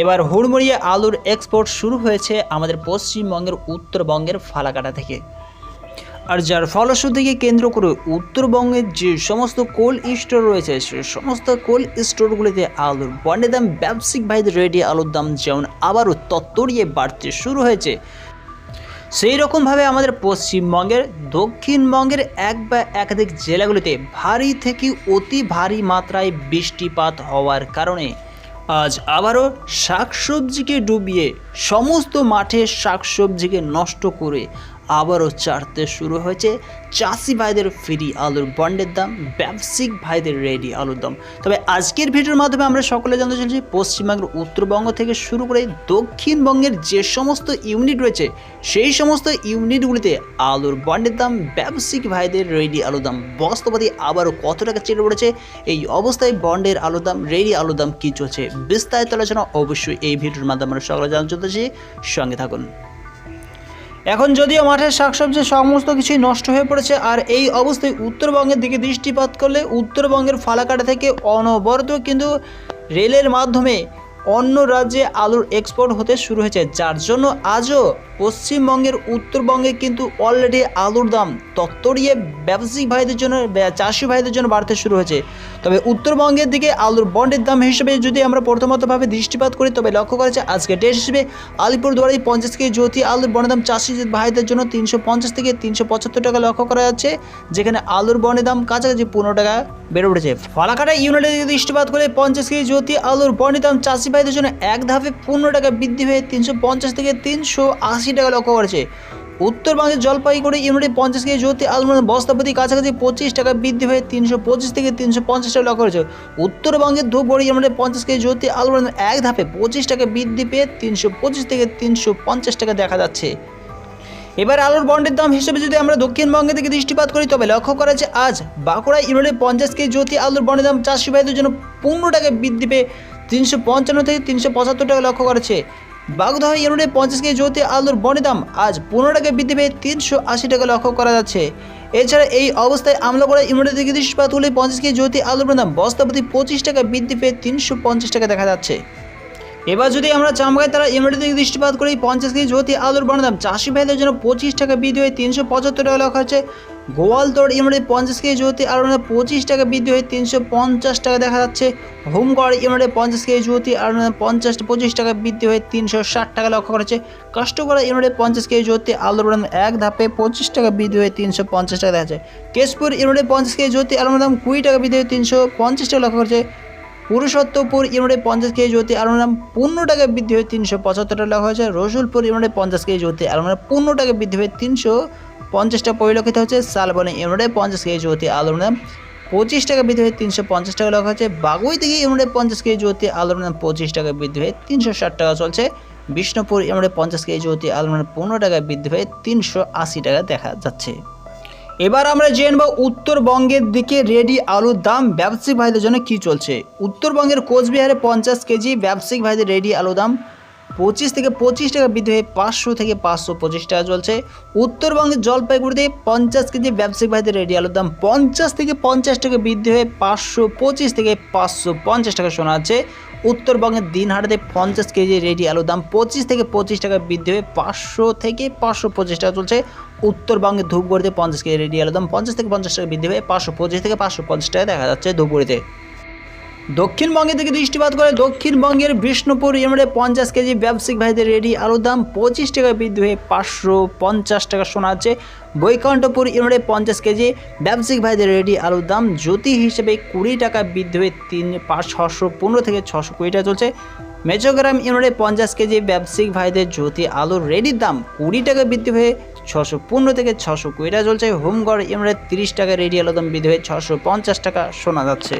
এবার হুড়মুড়িয়ে আলুর এক্সপোর্ট শুরু হয়েছে আমাদের পশ্চিমবঙ্গের, উত্তরবঙ্গের ফালাকাটা থেকে। আর যার ফলশ্রুতিকে কেন্দ্র করে উত্তরবঙ্গের যে সমস্ত কোল্ড স্টোর রয়েছে, সে সমস্ত কোল্ড স্টোরগুলিতে আলুর বন্ডের দাম, ব্যবসায়িক ভাইদের রেডি আলুর দাম যেমন আবারও তত্তরিয়ে বাড়তে শুরু হয়েছে, সেই রকমভাবে আমাদের পশ্চিমবঙ্গের, দক্ষিণবঙ্গের এক বা একাধিক জেলাগুলিতে ভারী থেকে অতি ভারী মাত্রায় বৃষ্টিপাত হওয়ার কারণে আজ আবারও শাকসবজিকে ডুবিয়ে সমস্ত মাঠের শাকসবজিকে নষ্ট করে আবারও চারতে শুরু হয়েছে। চাষি ভাইদের ফ্রি আলুর বন্ডের দাম, ব্যবসায়িক ভাইদের রেডি আলুর দাম। তবে আজকের ভিডিওর মাধ্যমে আমরা সকলে জানতে চলেছি পশ্চিমবঙ্গের উত্তরবঙ্গ থেকে শুরু করে দক্ষিণবঙ্গের যে সমস্ত ইউনিট রয়েছে, সেই সমস্ত ইউনিটগুলিতে আলুর বন্ডের দাম, ব্যবসায়িক ভাইদের রেডি আলুর দাম, বস্তাপাতি আবারও কত টাকা চেড়ে পড়েছে, এই অবস্থায় বন্ডের আলুর দাম, রেডি আলুর দাম কী চলছে, বিস্তারিত আলোচনা অবশ্যই এই ভিডিওর মাধ্যমে আমরা সকলে জানতে চলেছি সঙ্গে থাকুন। এখন যদিও মাঠের শাকসবজি সমস্ত কিছুই নষ্ট হয়ে পড়েছে, আর এই অবস্থায় উত্তরবঙ্গের দিকে দৃষ্টিপাত করলে উত্তরবঙ্গের ফালাকাটা থেকে অনবরত কিন্তু রেলের মাধ্যমে অন্য রাজ্যে আলুর এক্সপোর্ট হতে শুরু হয়েছে, যার জন্য আজও পশ্চিমবঙ্গের উত্তরবঙ্গে কিন্তু অলরেডি আলুর দাম তত্তরিয়ে ব্যবসায়িক ভাইদের জন্য, চাষি ভাইদের জন্য বাড়তে শুরু হয়েছে। তবে উত্তরবঙ্গের দিকে আলুর বন্ডের দাম হিসেবে যদি আমরা প্রথমতভাবে দৃষ্টিপাত করি, তবে লক্ষ্য করা আজকে ডেট হিসেবে আলিপুরদুয়ারি পঞ্চাশ কেজি জ্যোতি আলুর বন্ডের দাম চাষি ভাইদের জন্য তিনশো পঞ্চাশ থেকে তিনশো পঁচাত্তর টাকা লক্ষ্য করা যাচ্ছে, যেখানে আলুর বন্ডের দাম কাছাকাছি পনেরো টাকা বেড়ে উঠেছে। ফালাকাটা ইউনিটের দৃষ্টিপাত করে পঞ্চাশ কেজি জ্যোতি আলুর বন্ডের দাম চাষি ভাইদের জন্য এক ধাপে পনেরো টাকা বৃদ্ধি হয়ে তিনশো পঞ্চাশ থেকে তিনশো আশি টাকা লক্ষ্য করেছে। উত্তরবঙ্গের জলপাইগুড়ি ইউনিটে পঞ্চাশ কেজি জ্যোতি আলুর বস্তাপতি কাছাকাছি পঁচিশ টাকা বৃদ্ধি হয়ে তিনশো পঁচিশ থেকে তিনশো পঞ্চাশ টাকা লক্ষ্য করেছে। উত্তরবঙ্গের ধূপগড়ি ইউনিটে পঞ্চাশ কেজি জ্যোতি আলুর এক ধাপে পঁচিশ টাকা বৃদ্ধি পেয়ে তিনশো পঁচিশ থেকে তিনশো পঞ্চাশ টাকা দেখা যাচ্ছে। এবার আলুর বন্ডের দাম হিসেবে যদি আমরা দক্ষিণবঙ্গে থেকে দৃষ্টিপাত করি, তবে লক্ষ্য করা যাচ্ছে আজ বাঁকুড়া ইউনিটে পঞ্চাশ কেজি জ্যোতি আলুর বন্ডের দাম চাষি ভাইদের জন্য পনেরো টাকা বৃদ্ধি পেয়ে তিনশো পঞ্চান্ন থেকে তিনশো পঁচাত্তর টাকা লক্ষ্য করেছে। বাগদহ ইউনিটে পঞ্চাশ কেজি জ্যোতি আলুর বন্ডের দাম আজ পনেরো টাকা বৃদ্ধি পেয়ে তিনশো আশি টাকা লক্ষ্য করা যাচ্ছে। এছাড়া এই অবস্থায় আমলাগড়া ইউনিটে থেকে দৃষ্টিপাত হলে পঞ্চাশ কেজি জ্যোতি আলুর বন্ডের দাম বস্তাপতি পঁচিশ টাকা বৃদ্ধি পেয়ে তিনশো পঞ্চাশ টাকা দেখা যাচ্ছে। এবার যদি আমরা চামগাই তারা ইউনিটের দিকে দৃষ্টিপাত করি, পঞ্চাশ কেজি জ্যোতি আলুর বর্ণদাম চাষি ভাইদের জন্য পঁচিশ টাকা বৃদ্ধি হয়ে তিনশো পঁচাত্তর টাকা লক্ষ্য হচ্ছে গোয়ালতোড় ইউনিটে পঞ্চাশ কেজি জ্যোতি দাম পঁচিশ টাকা বৃদ্ধি হয়ে তিনশো পঞ্চাশ টাকা দেখা যাচ্ছে। হোমগড় ইউনিটে পঞ্চাশ কেজি জ্যোতি দাম পঞ্চাশ পঁচিশ টাকা বৃদ্ধি হয়ে তিনশো ষাট টাকা লক্ষ্য করেছে। কাষ্টগড়া ইউনিটে পঞ্চাশ কেজি জ্যোতি আলুর এক ধাপে পঁচিশ টাকা বৃদ্ধি হয়ে তিনশো পঞ্চাশ টাকা দেখা যাচ্ছে। কেশপুর ইউনিটে পঞ্চাশ কেজি জ্যোতি আলুর দাম কুড়ি টাকা বৃদ্ধি হয়ে তিনশো পঞ্চাশ টাকা লক্ষ্য করেছে। পুরুষোত্তমপুর ইউনিটে পঞ্চাশ কেজি জ্যোতি আলুর পনেরো টাকা বৃদ্ধি হয়ে তিনশো পঁচাত্তর টাকা হয়েছে। রসুলপুর ইউনিটে পঞ্চাশ কেজি জ্যোতি আলুর পনেরো টাকা বৃদ্ধি হয়ে তিনশো পঞ্চাশ টাকা পরিলক্ষিত হচ্ছে শালবনে ইউনিটে পঞ্চাশ কেজি জ্যোতি আলুর দাম পঁচিশ টাকা বৃদ্ধি হয়ে তিনশো পঞ্চাশ টাকা লেখা হচ্ছে বাগুই থেকে ইউনিটে পঞ্চাশ কেজি জ্যোতি আলুর দাম পঁচিশ টাকা বৃদ্ধি হয়ে তিনশো ষাট টাকা চলছে। বিষ্ণুপুর ইউনিটে পঞ্চাশ কেজি জ্যোতি আলুর পনেরো টাকা বৃদ্ধি হয়ে তিনশো আশি টাকা দেখা যাচ্ছে। এবার আমরা জেনব উত্তরবঙ্গের দিকে রেডি আলুর দাম, ব্যবসায়িক ভাইদের জন্য কি চলছে? উত্তরবঙ্গের কোচবিহারে পঞ্চাশ কেজি, ব্যবসায়িক ভাইদের রেডি আলু দাম পঁচিশ থেকে পঁচিশ টাকা বৃদ্ধি হয়ে পাঁচশো থেকে পাঁচশো পঁচিশ টাকা চলছে। উত্তরবঙ্গের জলপাইগুড়িতে পঞ্চাশ কেজি ব্যবসায়িক ভাইদের রেডি আলুর দাম পঞ্চাশ থেকে পঞ্চাশ টাকা বৃদ্ধি হয়ে পাঁচশো পঁচিশ থেকে পাঁচশো পঞ্চাশ টাকা শোনা যাচ্ছে। উত্তরবঙ্গের দিনহাটাতে পঞ্চাশ কেজি রেডি আলুর দাম পঁচিশ থেকে পঁচিশ টাকা বৃদ্ধি হয়ে পাঁচশো থেকে পাঁচশো পঁচিশ টাকা চলছে। উত্তরবঙ্গের ধূপগুড়িতে পঞ্চাশ কেজি রেডি আলুর দাম পঞ্চাশ থেকে পঞ্চাশ টাকা বৃদ্ধি হয়ে পাঁচশো পঁচিশ থেকে পাঁচশো পঞ্চাশ টাকা দেখা যাচ্ছে ধূপগুড়িতে। দক্ষিণবঙ্গের থেকে দৃষ্টিপাত করে দক্ষিণবঙ্গের বিষ্ণুপুর ইউনিটে পঞ্চাশ কেজি ব্যবসায়িক ভাইদের রেডি। আলুর দাম পঁচিশ টাকা বৃদ্ধি হয়ে পাঁচশো পঞ্চাশ টাকা শোনা যাচ্ছে বৈকুণ্ঠপুর ইউনিটে পঞ্চাশ কেজি ব্যবসায়িক ভাইদের রেডি। আলুর দাম জ্যোতি হিসেবে কুড়ি টাকা বৃদ্ধি হয়ে তিন পাঁচ ছশো পনেরো থেকে ছশো কুড়ি টাকা চলছে। মেচোগ্রাম ইউনিটে পঞ্চাশ কেজি ব্যবসায়িক ভাইদের জ্যোতি আলুর রেডির দাম কুড়ি টাকা বৃদ্ধি হয়ে ছশো পনেরো থেকে ছশো কুড়ি টাকা চলছে। হোমগড় ইউনিটে তিরিশ টাকা রেডি আলুর দাম বৃদ্ধি হয়ে ছশো পঞ্চাশ টাকা শোনা যাচ্ছে।